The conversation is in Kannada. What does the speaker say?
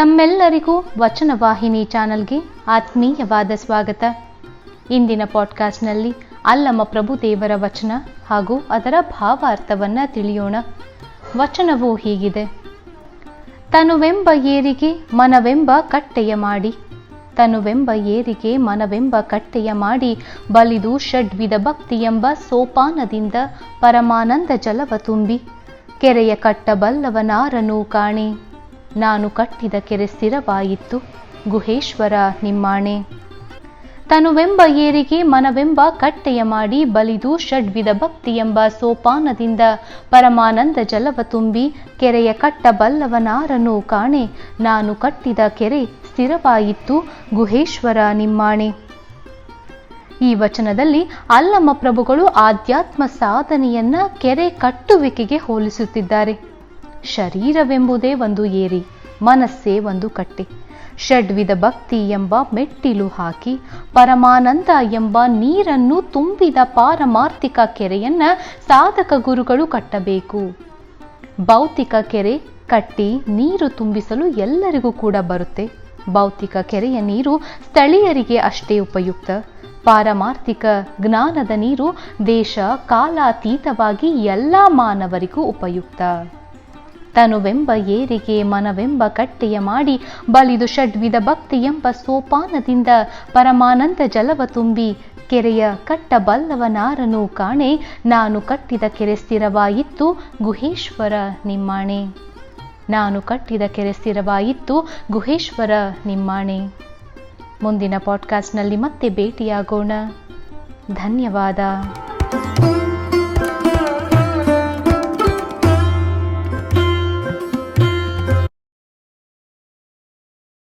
ತಮ್ಮೆಲ್ಲರಿಗೂ ವಚನವಾಹಿನಿ ಚಾನಲ್ಗೆ ಆತ್ಮೀಯವಾದ ಸ್ವಾಗತ. ಇಂದಿನ ಪಾಡ್ಕಾಸ್ಟ್ನಲ್ಲಿ ಅಲ್ಲಮ್ಮ ಪ್ರಭುದೇವರ ವಚನ ಹಾಗೂ ಅದರ ಭಾವಾರ್ಥವನ್ನು ತಿಳಿಯೋಣ. ವಚನವು ಹೀಗಿದೆ. ತನುವೆಂಬ ಏರಿಗೆ ಮನವೆಂಬ ಕಟ್ಟೆಯ ಮಾಡಿ, ತನುವೆಂಬ ಏರಿಗೆ ಮನವೆಂಬ ಕಟ್ಟೆಯ ಮಾಡಿ ಬಲಿದು ಷಡ್ವಿಧ ಭಕ್ತಿ ಎಂಬ ಸೋಪಾನದಿಂದ ಪರಮಾನಂದ ಜಲವ ತುಂಬಿ, ಕೆರೆಯ ಕಟ್ಟಬಲ್ಲವನಾರನೂ ಕಾಣೆ. ನಾನು ಕಟ್ಟಿದ ಕೆರೆ ಸ್ಥಿರವಾಯಿತು ಗುಹೇಶ್ವರ ನಿಮ್ಮಾಣೆ. ತನುವೆಂಬ ಏರಿಗೆ ಮನವೆಂಬ ಕಟ್ಟೆಯ ಮಾಡಿ ಬಲಿದು ಷಡ್ವಿಧ ಭಕ್ತಿ ಎಂಬ ಸೋಪಾನದಿಂದ ಪರಮಾನಂದ ಜಲವ ತುಂಬಿ ಕೆರೆಯ ಕಟ್ಟಬಲ್ಲವನಾರನು ಕಾಣೆ. ನಾನು ಕಟ್ಟಿದ ಕೆರೆ ಸ್ಥಿರವಾಯಿತು ಗುಹೇಶ್ವರ ನಿಮ್ಮಾಣೆ. ಈ ವಚನದಲ್ಲಿ ಅಲ್ಲಮ್ಮ ಪ್ರಭುಗಳು ಆಧ್ಯಾತ್ಮ ಸಾಧನೆಯನ್ನ ಕೆರೆ ಕಟ್ಟುವಿಕೆಗೆ ಹೋಲಿಸುತ್ತಿದ್ದಾರೆ. ಶರೀರವೆಂಬುದೇ ಒಂದು ಏರಿ, ಮನಸ್ಸೇ ಒಂದು ಕಟ್ಟೆ. ಷಡ್ವಿಧ ಭಕ್ತಿ ಎಂಬ ಮೆಟ್ಟಿಲು ಹಾಕಿ, ಪರಮಾನಂದ ಎಂಬ ನೀರನ್ನು ತುಂಬಿದ ಪಾರಮಾರ್ಥಿಕ ಕೆರೆಯನ್ನ ಸಾಧಕ ಗುರುಗಳು ಕಟ್ಟಬೇಕು. ಭೌತಿಕ ಕೆರೆ ಕಟ್ಟಿ ನೀರು ತುಂಬಿಸಲು ಎಲ್ಲರಿಗೂ ಕೂಡ ಬರುತ್ತೆ. ಭೌತಿಕ ಕೆರೆಯ ನೀರು ಸ್ಥಳೀಯರಿಗೆ ಅಷ್ಟೇ ಉಪಯುಕ್ತ. ಪಾರಮಾರ್ಥಿಕ ಜ್ಞಾನದ ನೀರು ದೇಶ ಕಾಲಾತೀತವಾಗಿ ಎಲ್ಲ ಮಾನವರಿಗೂ ಉಪಯುಕ್ತ. ತನುವೆಂಬ ಏರಿಗೆ ಮನವೆಂಬ ಕಟ್ಟೆಯ ಮಾಡಿ ಬಲಿದು ಷಡ್ವಿಧ ಭಕ್ತಿ ಎಂಬ ಸೋಪಾನದಿಂದ ಪರಮಾನಂದ ಜಲವ ತುಂಬಿ ಕೆರೆಯ ಕಟ್ಟಬಲ್ಲವನಾರನು ಕಾಣೆ, ನಾನು ಕಟ್ಟಿದ ಕೆರೆ ಸ್ಥಿರವಾಯಿತ್ತು ಗುಹೇಶ್ವರ ನಿಮ್ಮಾಣೆ. ನಾನು ಕಟ್ಟಿದ ಕೆರೆ ಸ್ಥಿರವಾಯಿತ್ತು ಗುಹೇಶ್ವರ ನಿಮ್ಮಾಣೆ. ಮುಂದಿನ ಪಾಡ್ಕಾಸ್ಟ್ನಲ್ಲಿ ಮತ್ತೆ ಭೇಟಿಯಾಗೋಣ. ಧನ್ಯವಾದ.